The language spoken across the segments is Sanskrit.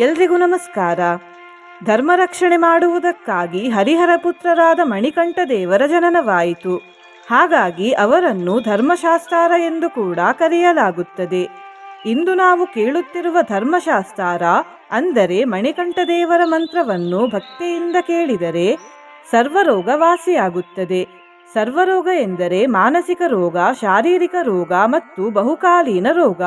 ಎಲ್ರಿಗೂ ನಮಸ್ಕಾರ. ಧರ್ಮ ರಕ್ಷಣೆ ಮಾಡುವುದಕ್ಕಾಗಿ ಹರಿಹರ ಪುತ್ರರಾದ ಮಣಿಕಂಠ ದೇವರ ಜನನವಾಯಿತು. ಹಾಗಾಗಿ ಅವರನ್ನು ಧರ್ಮಶಾಸ್ತಾರ ಎಂದು ಕೂಡ ಕರೆಯಲಾಗುತ್ತದೆ. ಇಂದು ನಾವು ಕೇಳುತ್ತಿರುವ ಧರ್ಮಶಾಸ್ತಾರ ಅಂದರೆ ಮಣಿಕಂಠ ದೇವರ ಮಂತ್ರವನ್ನು ಭಕ್ತಿಯಿಂದ ಕೇಳಿದರೆ ಸರ್ವರೋಗ ವಾಸಿಯಾಗುತ್ತದೆ ಸರ್ವರೋಗ ಎಂದರೆ ಮಾನಸಿಕ ರೋಗ, ಶಾರೀರಿಕ ರೋಗ ಮತ್ತು ಬಹುಕಾಲೀನ ರೋಗ.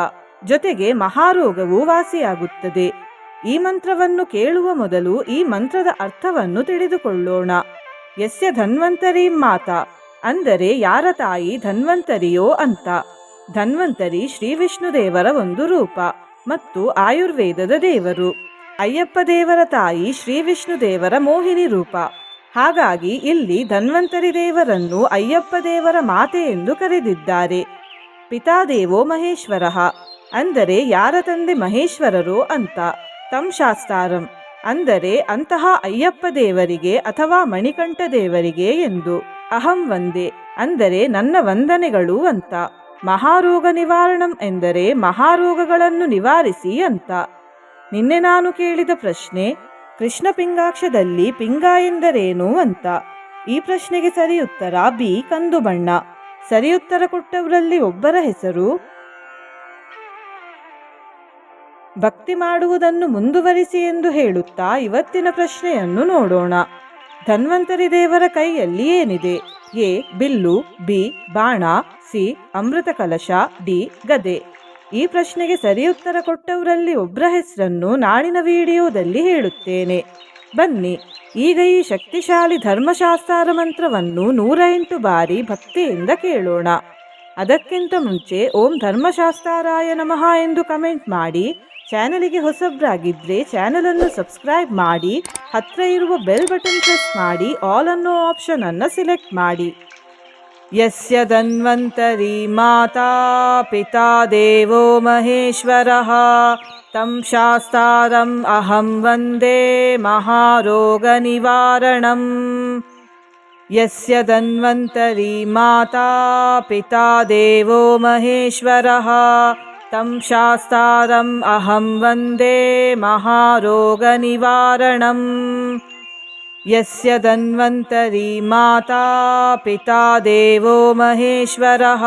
ಜೊತೆಗೆ ಮಹಾರೋಗವೂ ವಾಸಿಯಾಗುತ್ತದೆ. ಈ ಮಂತ್ರವನ್ನು ಕೇಳುವ ಮೊದಲು ಈ ಮಂತ್ರದ ಅರ್ಥವನ್ನು ತಿಳಿದುಕೊಳ್ಳೋಣ. ಯಸ್ಯ ಧನ್ವಂತರಿ ಮಾತಾ. ಅಂದರೆ ಯಾರ ತಾಯಿ ಧನ್ವಂತರಿಯೋ ಅಂತ. ಧನ್ವಂತರಿ ಶ್ರೀ ವಿಷ್ಣು ದೇವರ ಒಂದು ರೂಪ ಮತ್ತು ಆಯುರ್ವೇದದ ದೇವರು. ಅಯ್ಯಪ್ಪ ದೇವರ ತಾಯಿ ಶ್ರೀ ವಿಷ್ಣು ದೇವರ ಮೋಹಿನಿ ರೂಪ. ಹಾಗಾಗಿ ಇಲ್ಲಿ ಧನ್ವಂತರಿ ದೇವರನ್ನು ಅಯ್ಯಪ್ಪ ದೇವರ ಮಾತೆ ಎಂದು ಕರೆದಿದ್ದಾರೆ. ಪಿತಾದೇವೋ ಮಹೇಶ್ವರ. ಅಂದರೆ ಯಾರ ತಂದೆ ಮಹೇಶ್ವರರೋ ಅಂತ. ತಂ ಶಾಸ್ತಾರಂ. ಅಂದರೆ ಅಂತಹ ಅಯ್ಯಪ್ಪ ದೇವರಿಗೆ ಅಥವಾ ಮಣಿಕಂಠ ದೇವರಿಗೆ ಎಂದು. ಅಹಂ ವಂದೇ. ಅಂದರೆ ನನ್ನ ವಂದನೆಗಳು ಅಂತ. ಮಹಾರೋಗ ನಿವಾರಣಂ ಎಂದರೆ ಮಹಾರೋಗಗಳನ್ನು ನಿವಾರಿಸಿ ಅಂತ. ನಿನ್ನೆ ನಾನು ಕೇಳಿದ ಪ್ರಶ್ನೆ, ಕೃಷ್ಣ ಪಿಂಗಾಕ್ಷದಲ್ಲಿ ಪಿಂಗ ಎಂದರೇನು ಅಂತ. ಈ ಪ್ರಶ್ನೆಗೆ ಸರಿ ಉತ್ತರ ಬಿ ಕಂದು ಬಣ್ಣ ಸರಿ ಉತ್ತರ ಕೊಟ್ಟವರಲ್ಲಿ ಒಬ್ಬರ ಹೆಸರು ಭಕ್ತಿ ಮಾಡುವುದನ್ನು ಮುಂದುವರಿಸಿ ಎಂದು ಹೇಳುತ್ತಾ ಇವತ್ತಿನ ಪ್ರಶ್ನೆಯನ್ನು ನೋಡೋಣ. ಧನ್ವಂತರಿ ದೇವರ ಕೈಯಲ್ಲಿ ಏನಿದೆ? ಎ. ಬಿಲ್ಲು, ಬಿ. ಬಾಣ, ಸಿ. ಅಮೃತ ಕಲಶ, ಡಿ. ಗದೆ. ಈ ಪ್ರಶ್ನೆಗೆ ಸರಿ ಉತ್ತರ ಕೊಟ್ಟವರಲ್ಲಿ ಒಬ್ಬರ ಹೆಸರನ್ನು ನಾಳಿನ ವಿಡಿಯೋದಲ್ಲಿ ಹೇಳುತ್ತೇನೆ. ಬನ್ನಿ. ಈಗ ಈ ಶಕ್ತಿಶಾಲಿ ಧರ್ಮಶಾಸ್ತ್ರ ಮಂತ್ರವನ್ನು ನೂರ ಎಂಟು ಬಾರಿ ಭಕ್ತಿಯಿಂದ ಕೇಳೋಣ. ಅದಕ್ಕಿಂತ ಮುಂಚೆ ಓಂ ಧರ್ಮಶಾಸ್ತ್ರಾರಾಯ ನಮಃ ಎಂದು ಕಮೆಂಟ್ ಮಾಡಿ ಚಾನಲಿಗೆ ಹೊಸಬ್ರಾಗಿದ್ದರೆ ಚಾನಲನ್ನು ಸಬ್ಸ್ಕ್ರೈಬ್ ಮಾಡಿ, ಹತ್ರ ಇರುವ ಬೆಲ್ ಬಟನ್ ಪ್ರೆಸ್ ಮಾಡಿ, ಆಲ್ ಅನ್ನೋ ಆಪ್ಷನನ್ನು ಸೆಲೆಕ್ಟ್ ಮಾಡಿ. ಯಸ್ಯ ಧನ್ವಂತರಿ ಮಾತಾ ಪಿತಾ ದೇವೋ ಮಹೇಶ್ವರ. ತಂ ಶಾಸ್ತಾರಂ ಅಹಂ ವಂದೇ ಮಹಾರೋಗನಿವಾರಣಂ. ಯಸ್ಯ ಧನ್ವಂತರಿ ಮಾತಾ ಪಿತಾ ದೇವೋ ಮಹೇಶ್ವರ. तं शास्तारम् अहं वन्दे महारोगनिवारणम्। यस्य धन्वन्तरी माता पिता देवो महेश्वरः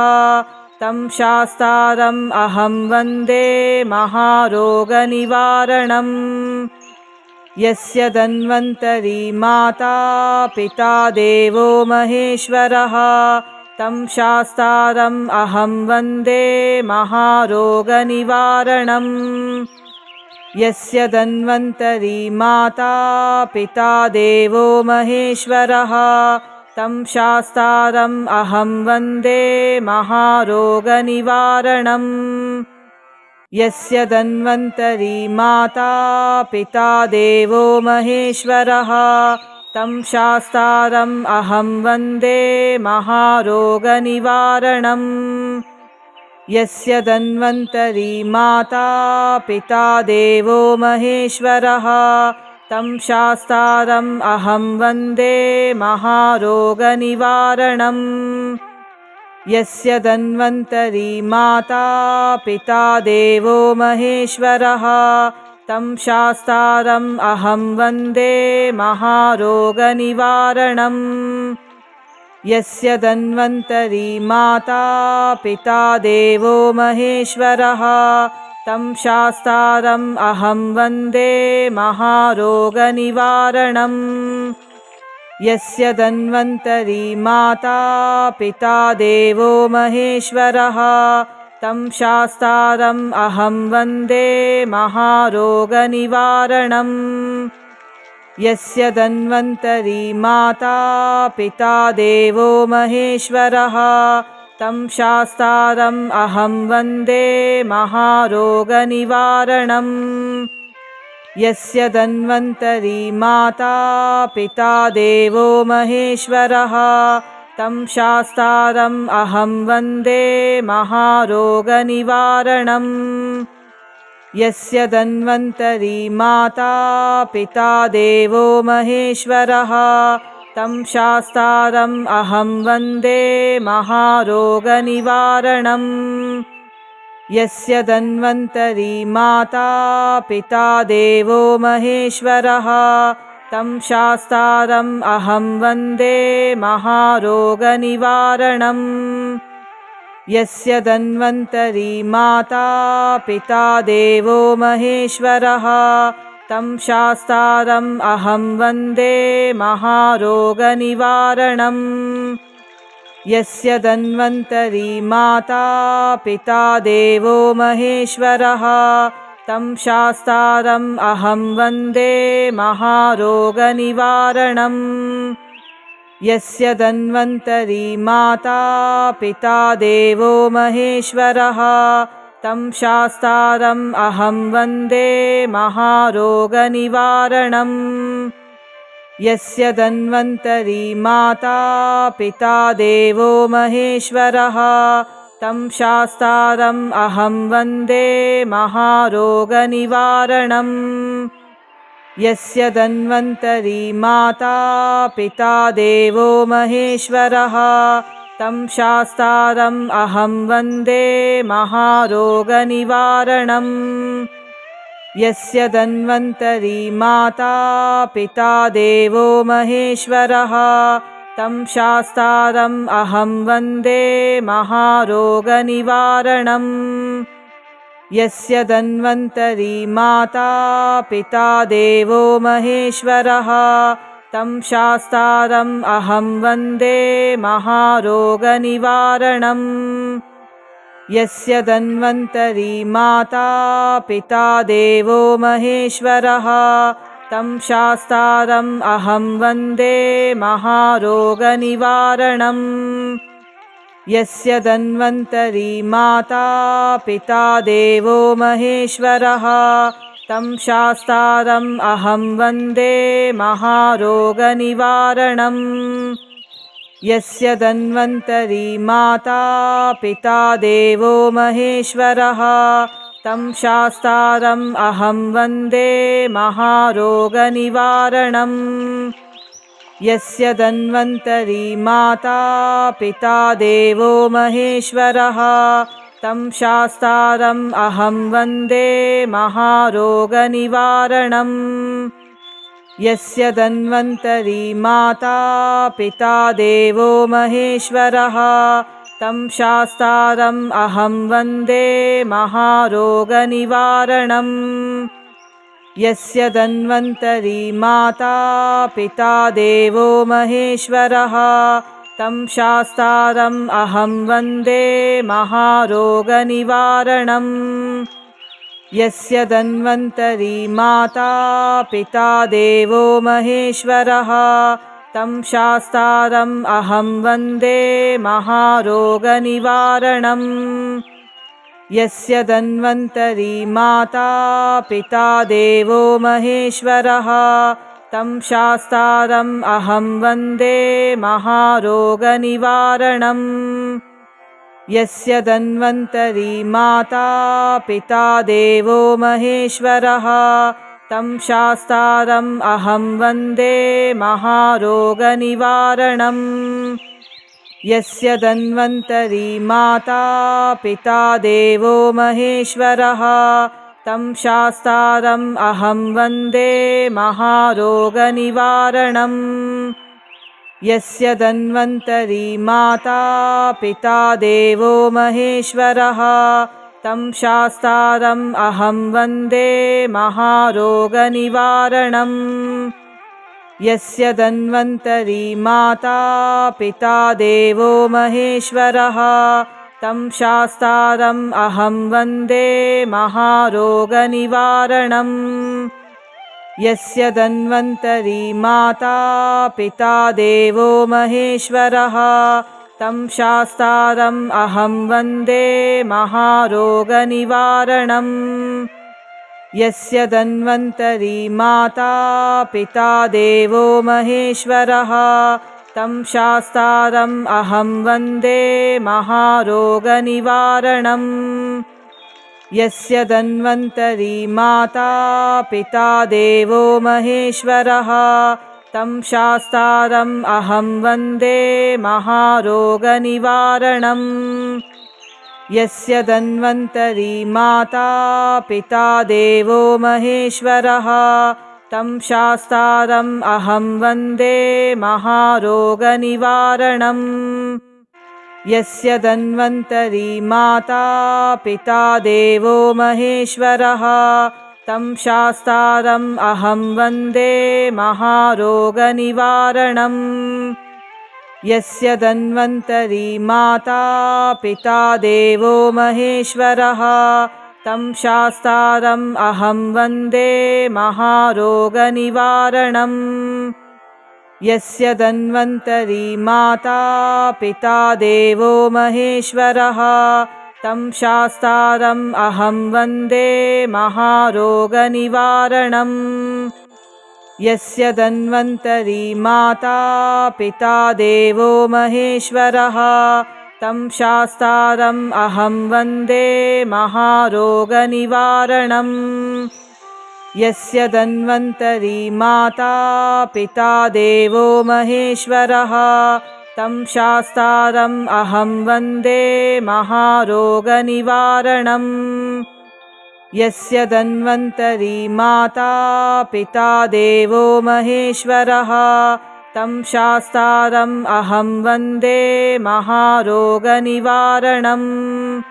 तं शास्तारम् अहं वन्दे महारोगनिवारणम्। यस्य धन्वन्तरी माता पिता देवो महेश्वरः तं शास्तारम् अहं वन्दे महारोगनिवारणम्। यस्य धन्वन्तरी माता पिता देवो महेश्वरः तं शास्तारम् अहं वन्दे महारोगनिवारणम्। यस्य धन्वन्तरी माता पिता देवो महेश्वरः तं शास्तारम् अहं वन्दे महारोगनिवारणम्। यस्य धन्वन्तरी माता पिता देवो महेश्वरः। तं शास्तारम् अहं वन्दे महारोगनिवारणम्। यस्य धन्वन्तरी माता पिता देवो महेश्वरः तं शास्तारम् अहं वन्दे महारोगनिवारणम्। यस्य धन्वन्तरी माता पिता देवो महेश्वरः। तं शास्तारम् अहं वन्दे महारोगनिवारणम्। यस्य धन्वन्तरी माता पिता देवो महेश्वरः तं शास्तारम् अहं वन्दे महारोगनिवारणम्। यस्य धन्वन्तरी माता पिता देवो महेश्वरः तं शास्तारम् अहं वन्दे महारोगनिवारणम्। यस्य धन्वन्तरी माता पिता देवो महेश्वरः तं शास्तारम् अहं वन्दे महारोगनिवारणम्। यस्य धन्वन्तरी माता पिता देवो महेश्वरः। तं शास्तारम् अहं वन्दे महारोगनिवारणम्। यस्य धन्वन्तरी माता पिता देवो महेश्वरः तं शास्तारम् अहं वन्दे महारोगनिवारणम्। यस्य धन्वन्तरी माता पिता देवो महेश्वरः तं शास्तारम् अहं वन्दे महारोगनिवारणम्। यस्य धन्वन्तरी माता पिता देवो महेश्वरः तं शास्तारम् अहं वन्दे महारोगनिवारणम्। यस्य धन्वन्तरी माता पिता देवो महेश्वरः। तं शास्तारम् अहं वन्दे महारोगनिवारणम्। यस्य धन्वन्तरी माता पिता देवो महेश्वरः तं शास्तारम् अहं वन्दे महारोगनिवारणम्। यस्य धन्वन्तरी माता पिता देवो महेश्वरः। तं शास्तारम् अहं वन्दे महारोगनिवारणम्। यस्य धन्वन्तरी माता पिता देवो महेश्वरः तं शास्तारम् अहं वन्दे महारोगनिवारणम्। यस्य धन्वन्तरी माता पिता देवो महेश्वरः। तं शास्तारम् अहं वन्दे महारोगनिवारणम्। यस्य धन्वन्तरी माता पिता देवो महेश्वरः तं शास्तारम् अहं वन्दे महारोगनिवारणम्। यस्य धन्वन्तरी माता पिता देवो महेश्वरः। तं शास्तारम् अहं वन्दे महारोगनिवारणम्। यस्य धन्वन्तरी माता पिता देवो महेश्वरः तं शास्तारम् अहं वन्दे महारोगनिवारणम्। यस्य धन्वन्तरी माता पिता देवो महेश्वरः। तं शास्तारम् अहं वन्दे महारोगनिवारणम्। यस्य धन्वन्तरी माता पिता देवो महेश्वरः तं शास्तारम् अहं वन्दे महारोगनिवारणम्। यस्य धन्वन्तरी माता पिता देवो महेश्वरः तं शास्तारम् अहं वन्दे महारोगनिवारणम्। यस्य धन्वन्तरी माता पिता देवो महेश्वरः तं शास्तारम् अहं वन्दे महारोगनिवारणम्। यस्य धन्वन्तरी माता पिता देवो महेश्वरः तं शास्तारम् अहं वन्दे महारोगनिवारणम्। यस्य धन्वन्तरी माता पिता देवो महेश्वरः तं शास्तारम् अहं वन्दे महारोगनिवारणम्। यस्य धन्वन्तरी माता पिता देवो महेश्वरः तं शास्तारम् अहं वन्दे महारोगनिवारणम्। यस्य धन्वन्तरी माता पिता देवो महेश्वरः तं शास्तारम् अहं वन्दे महारोगनिवारणम्। यस्य धन्वन्तरी माता पिता देवो महेश्वरः तं शास्तारम् अहं वन्दे महारोगनिवारणम्। यस्य धन्वन्तरी माता पिता देवो महेश्वरः तं शास्तारम् अहं वन्दे महारोगनिवारणम्। यस्य धन्वन्तरी माता पिता देवो महेश्वरः तं शास्तारम् अहं वन्दे महारोगनिवारणम्। यस्य धन्वन्तरी माता पिता देवो महेश्वरः तं शास्तारम् अहं वन्दे महारोगनिवारणम्। यस्य धन्वन्तरी माता पिता देवो महेश्वरः तं शास्तारम् अहं वन्दे महारोगनिवारणम्। यस्य धन्वन्तरी माता पिता देवो महेश्वरः तं शास्तारम् अहं वन्दे महारोगनिवारणम्। यस्य धन्वन्तरी माता पिता देवो महेश्वरः। तं शास्तारम् अहं वन्दे महारोगनिवारणम्। यस्य धन्वन्तरी माता पिता देवो महेश्वरः तं शास्तारम् अहं वन्दे महारोगनिवारणम्। यस्य धन्वन्तरी माता पिता देवो महेश्वरः तं शास्तारम् अहं वन्दे महारोगनिवारणम्। यस्य धन्वन्तरी माता पिता देवो महेश्वरः तं शास्तारम् अहं वन्दे महारोगनिवारणम्। यस्य धन्वन्तरी माता पिता देवो महेश्वरः तं शास्तारम् अहं वन्दे महारोगनिवारणम्।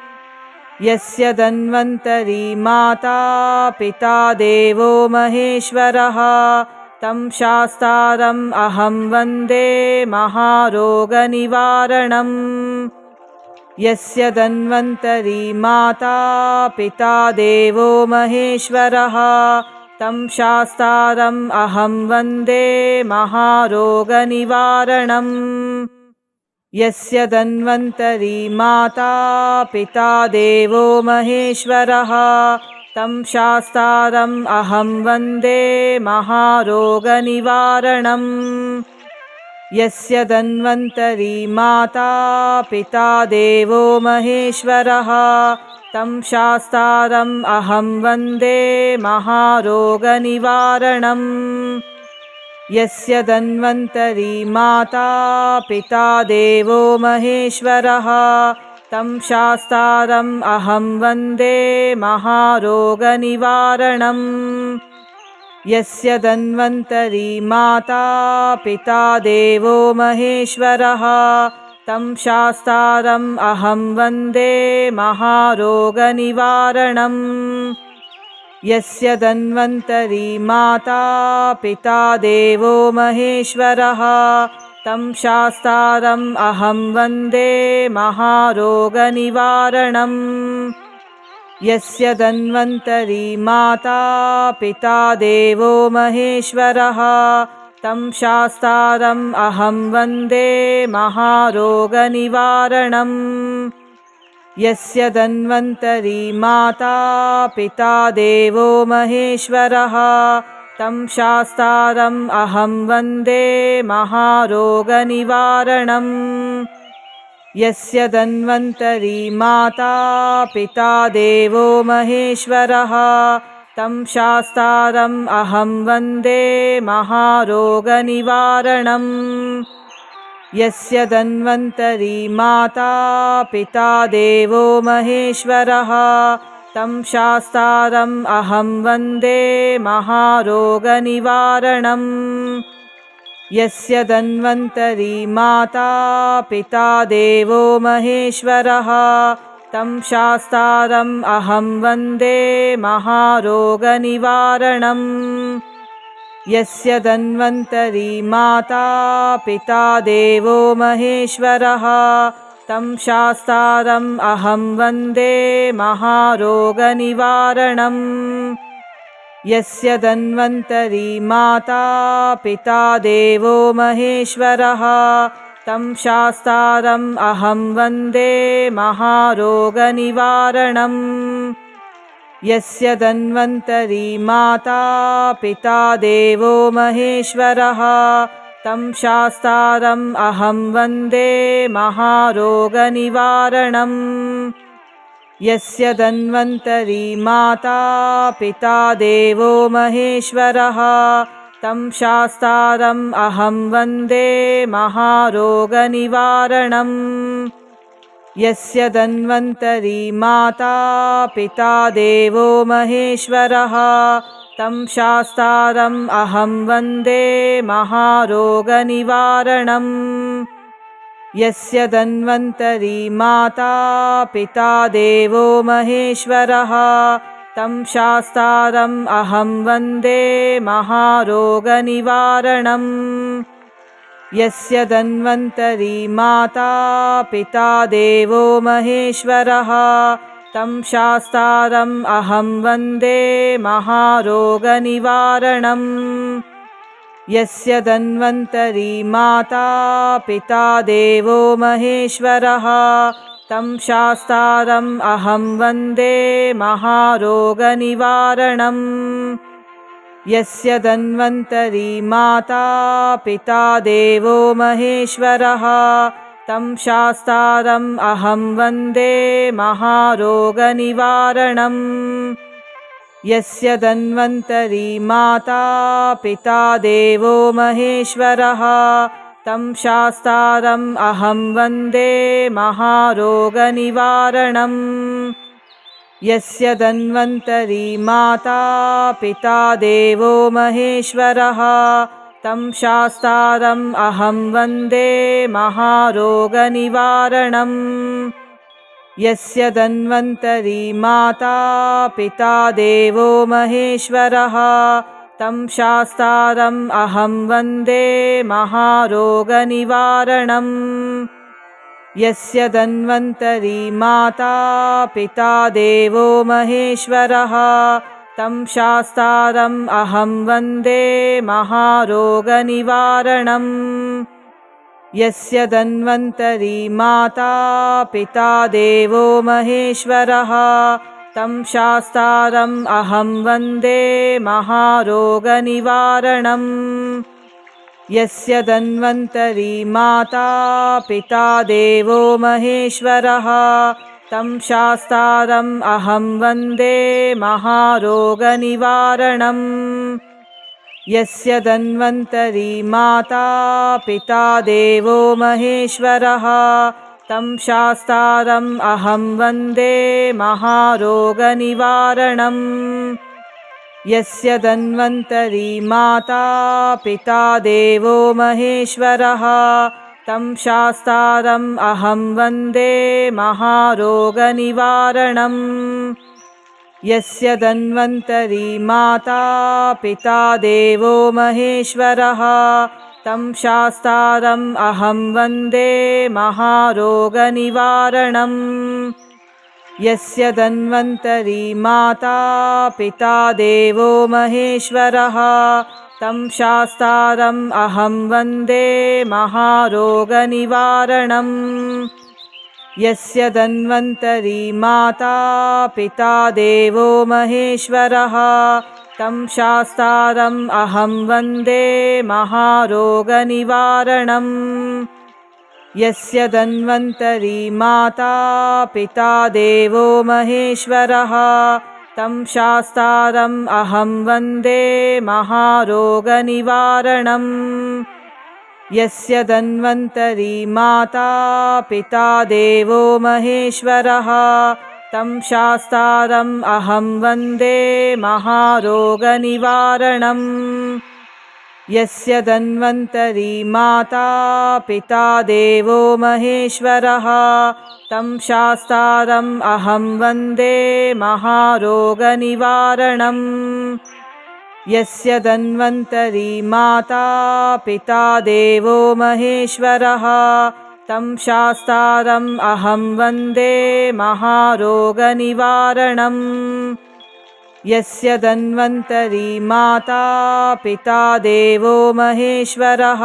यस्य धन्वन्तरी माता पिता देवो महेश्वरः तं शास्तारम् अहं वन्दे महारोगनिवारणम्। यस्य धन्वन्तरी माता पिता देवो महेश्वरः। तं शास्तारम् अहं वन्दे महारोगनिवारणम्। यस्य धन्वन्तरी माता पिता देवो महेश्वरः तं शास्तारम् अहं वन्दे महारोगनिवारणम्। यस्य धन्वन्तरी माता पिता देवो महेश्वरः तं शास्तारम् अहं वन्दे महारोगनिवारणम्। यस्य धन्वन्तरी माता पिता देवो महेश्वरः तं शास्तारम् अहं वन्दे महारोगनिवारणम्। यस्य धन्वन्तरी माता पिता देवो महेश्वरः। तं शास्तारम् अहं वन्दे महारोगनिवारणम्। यस्य धन्वन्तरी माता पिता देवो महेश्वरः तं शास्तारम् अहं वन्दे महारोगनिवारणम्। यस्य धन्वन्तरी माता पिता देवो महेश्वरः तं शास्तारम् अहं वन्दे महारोगनिवारणम्। यस्य धन्वन्तरी माता पिता देवो महेश्वरः तं शास्तारम् अहं वन्दे महारोगनिवारणम्। यस्य धन्वन्तरी माता पिता देवो महेश्वरः तं शास्तारम् अहं वन्दे महारोगनिवारणम्। यस्य धन्वन्तरी माता पिता देवो महेश्वरः तं शास्तारम् अहं वन्दे महारोगनिवारणम्। यस्य धन्वन्तरी माता पिता देवो महेश्वरः। तं शास्तारम् अहं वन्दे महारोगनिवारणम्। यस्य धन्वन्तरी माता पिता देवो महेश्वरः तं शास्तारम् अहं वन्दे महारोगनिवारणम्। यस्य धन्वन्तरी माता पिता देवो महेश्वरः तं शास्तारम् अहं वन्दे महारोगनिवारणम्। यस्य धन्वन्तरी माता पिता देवो महेश्वरः तं शास्तारम् अहं वन्दे महारोगनिवारणम्। यस्य धन्वन्तरी माता पिता देवो महेश्वरः। तं शास्तारम् अहं वन्दे महारोगनिवारणम्। यस्य धन्वन्तरी माता पिता देवो महेश्वरः तं शास्तारम् अहं वन्दे महारोगनिवारणम्। यस्य धन्वन्तरी माता पिता देवो महेश्वरः तं शास्तारम् अहं वन्दे महारोगनिवारणम्। यस्य धन्वन्तरी माता पिता देवो महेश्वरः तं शास्तारम् अहं वन्दे महारोगनिवारणम्। यस्य धन्वन्तरी माता पिता देवो महेश्वरः तं शास्तारम् अहं वन्दे महारोगनिवारणम्। यस्य धन्वन्तरी माता पिता देवो महेश्वरः तं शास्तारम् अहं वन्दे महारोगनिवारणम्। यस्य धन्वन्तरी माता पिता देवो महेश्वरः तं शास्तारम् अहं वन्दे महारोगनिवारणम्। यस्य धन्वन्तरी माता पिता देवो महेश्वरः तं शास्तारम् अहं वन्दे महारोगनिवारणम्। यस्य धन्वन्तरी माता पिता देवो महेश्वरः तं शास्तारम् अहं वन्दे महारोगनिवारणम्। यस्य धन्वन्तरी माता पिता देवो महेश्वरः तं शास्तारम् अहं वन्दे महारोगनिवारणम्। यस्य धन्वन्तरी माता पिता देवो महेश्वरः। तं शास्तारम् अहं वन्दे महारोगनिवारणम्। यस्य धन्वन्तरी माता पिता देवो महेश्वरः तं शास्तारम् अहं वन्दे महारोगनिवारणम्। यस्य धन्वन्तरी माता पिता देवो महेश्वरः तं शास्तारम् अहं वन्दे महारोगनिवारणम्। यस्य धन्वन्तरी माता पिता देवो महेश्वरः तं शास्तारम् अहं वन्दे महारोगनिवारणम्। यस्य धन्वन्तरी माता पिता देवो महेश्वरः तं शास्तारम् अहं वन्दे महारोगनिवारणम्। यस्य धन्वन्तरी माता पिता देवो महेश्वरः तं शास्तारम् अहं वन्दे महारोगनिवारणम्। यस्य धन्वन्तरी माता पिता देवो महेश्वरः। तं शास्तारम् अहं वन्दे महारोगनिवारणम्। यस्य धन्वन्तरी माता पिता देवो महेश्वरः तं शास्तारम् अहं वन्दे महारोगनिवारणम्। यस्य धन्वन्तरी माता पिता देवो महेश्वरः तं शास्तारम् अहं वन्दे महारोगनिवारणम् यस्य धन्वन्तरी माता पिता देवो महेश्वरः तं शास्तारम् अहं वन्दे महारोगनिवारणम्। यस्य धन्वन्तरी माता पिता देवो महेश्वरः तं शास्तारम् अहं वन्दे महारोगनिवारणम् यस्य धन्वन्तरी माता पिता देवो महेश्वरः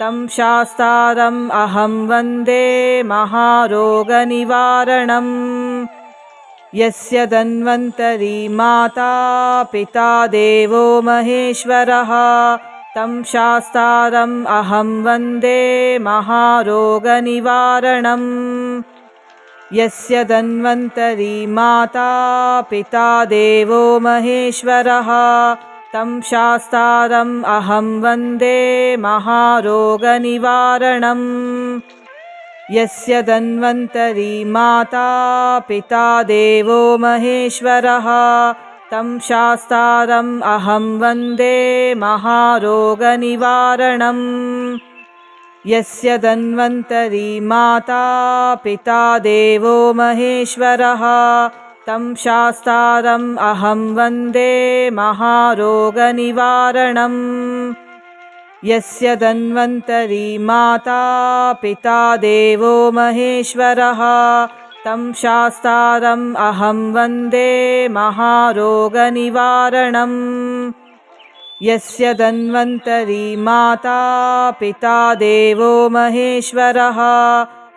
तं शास्तारम् अहं वन्दे महारोगनिवारणम्। यस्य धन्वन्तरी माता पिता देवो महेश्वरः तं शास्तारम् अहं वन्दे महारोगनिवारणम् यस्य धन्वन्तरी माता पिता देवो महेश्वरः तं शास्तारम् अहं वन्दे महारोगनिवारणम्। यस्य धन्वन्तरी माता पिता देवो महेश्वरः तं शास्तारम् अहं वन्दे महारोगनिवारणम् यस्य धन्वन्तरी माता पिता देवो महेश्वरः तं शास्तारम् अहं वन्दे महारोगनिवारणम्। यस्य धन्वन्तरी माता पिता देवो महेश्वरः तं शास्तारम् अहं वन्दे महारोगनिवारणम् यस्य धन्वन्तरी माता पिता देवो महेश्वरः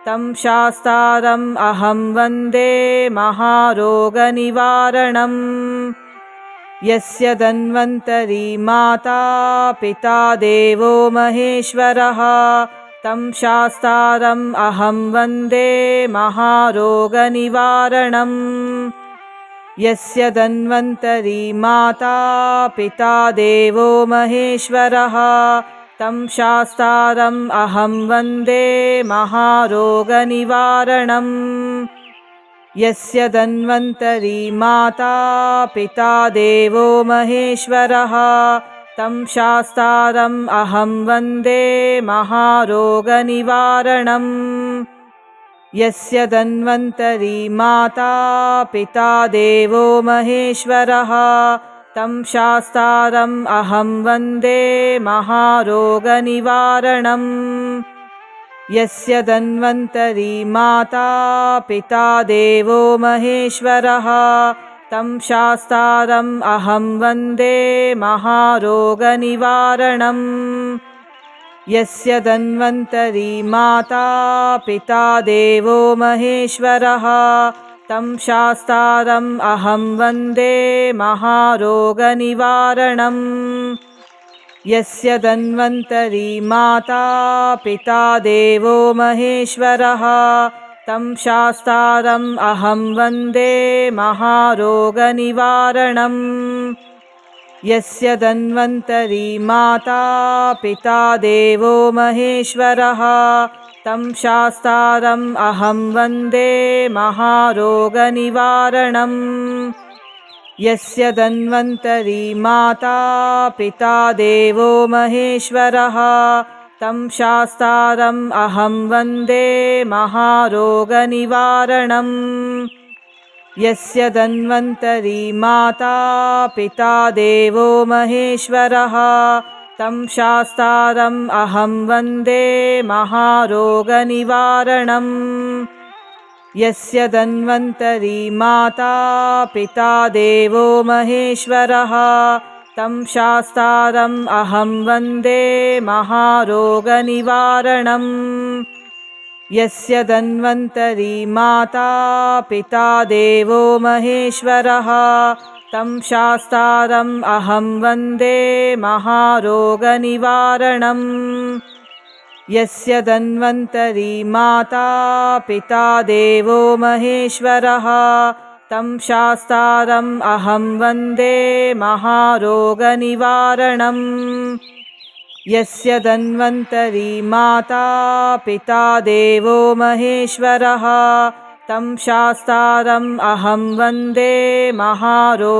तं शास्तारम् अहं वन्दे महारोगनिवारणम्। यस्य धन्वन्तरी माता पिता देवो महेश्वरः तं शास्तारम् अहं वन्दे महारोगनिवारणम् यस्य धन्वन्तरी माता पिता देवो महेश्वरः तं शास्तारम् अहं वन्दे महारोगनिवारणम्। यस्य धन्वन्तरी माता पिता देवो महेश्वरः तं शास्तारम् अहं वन्दे महारोगनिवारणम् यस्य धन्वन्तरी माता पिता देवो महेश्वरः तं शास्तारम् अहं वन्दे महारोगनिवारणम्। यस्य धन्वन्तरी माता पिता देवो महेश्वरः तं शास्तारम् अहं वन्दे महारोगनिवारणम् यस्य धन्वन्तरी माता पिता देवो महेश्वरः तं शास्तारम् अहं वन्दे महारोगनिवारणम्। यस्य धन्वन्तरी माता पिता देवो महेश्वरः तं शास्तारम् अहं वन्दे महारोगनिवारणम् यस्य धन्वन्तरी माता पिता देवो महेश्वरः। तं शास्तारम् अहं वन्दे महारोगनिवारणम्। यस्य धन्वन्तरी माता पिता देवो महेश्वरः। तं शास्तारम् अहं वन्दे महारोगनिवारणम् यस्य धन्वन्तरी माता पिता देवो महेश्वरः तं शास्तारम् अहं वन्दे महारोगनिवारणम्। यस्य धन्वन्तरी माता पिता देवो महेश्वरः तं शास्तारम् अहं वन्दे महारोगनिवारणम् यस्य धन्वन्तरी माता पिता देवो महेश्वरः तं शास्तारम् अहं वन्दे महारोगनिवारणम्। यस्य धन्वन्तरी माता पिता देवो महेश्वरः तं शास्तारम् अहं वन्दे महारोगनिवारणम् यस्य धन्वन्तरी माता पिता देवो महेश्वरः तं शास्तारम् अहं वन्दे महारोगनिवारणम्।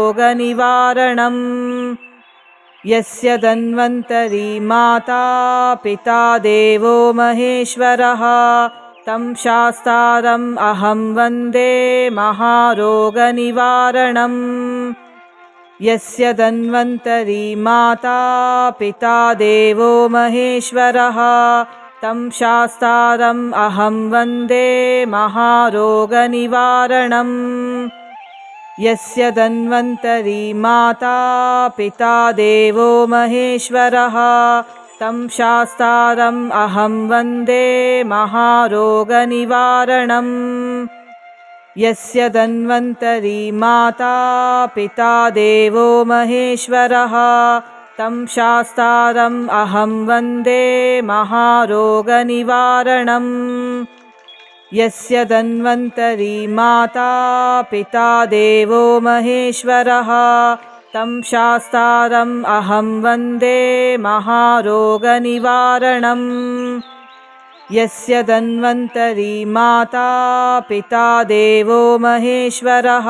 यस्य धन्वन्तरी माता पिता देवो महेश्वरः तं शास्तारम् अहं वन्दे महारोगनिवारणम् यस्य धन्वन्तरी माता पिता देवो महेश्वरः तं शास्तारम् अहं वन्दे महारोगनिवारणम्। यस्य धन्वन्तरी माता पिता देवो महेश्वरः तं शास्तारम् अहं वन्दे महारोगनिवारणम् यस्य धन्वन्तरी माता पिता देवो महेश्वरः तं शास्तारम् अहं वन्दे महारोगनिवारणम्। यस्य धन्वन्तरी माता पिता देवो महेश्वरः तं शास्तारम् अहं वन्दे महारोगनिवारणम् यस्य धन्वन्तरी माता पिता देवो महेश्वरः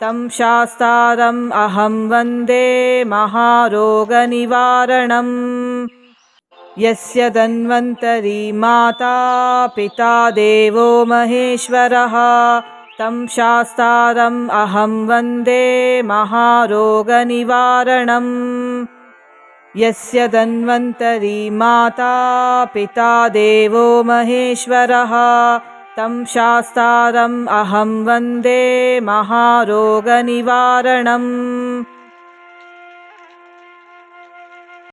तं शास्तारम् अहं वन्दे महारोगनिवारणम्। यस्य धन्वन्तरी माता पिता देवो महेश्वरः तं शास्तारम् अहं वन्दे महारोगनिवारणम् यस्य धन्वन्तरी माता पिता देवो महेश्वरः तं शास्तारम् अहं वन्दे महारोगनिवारणम्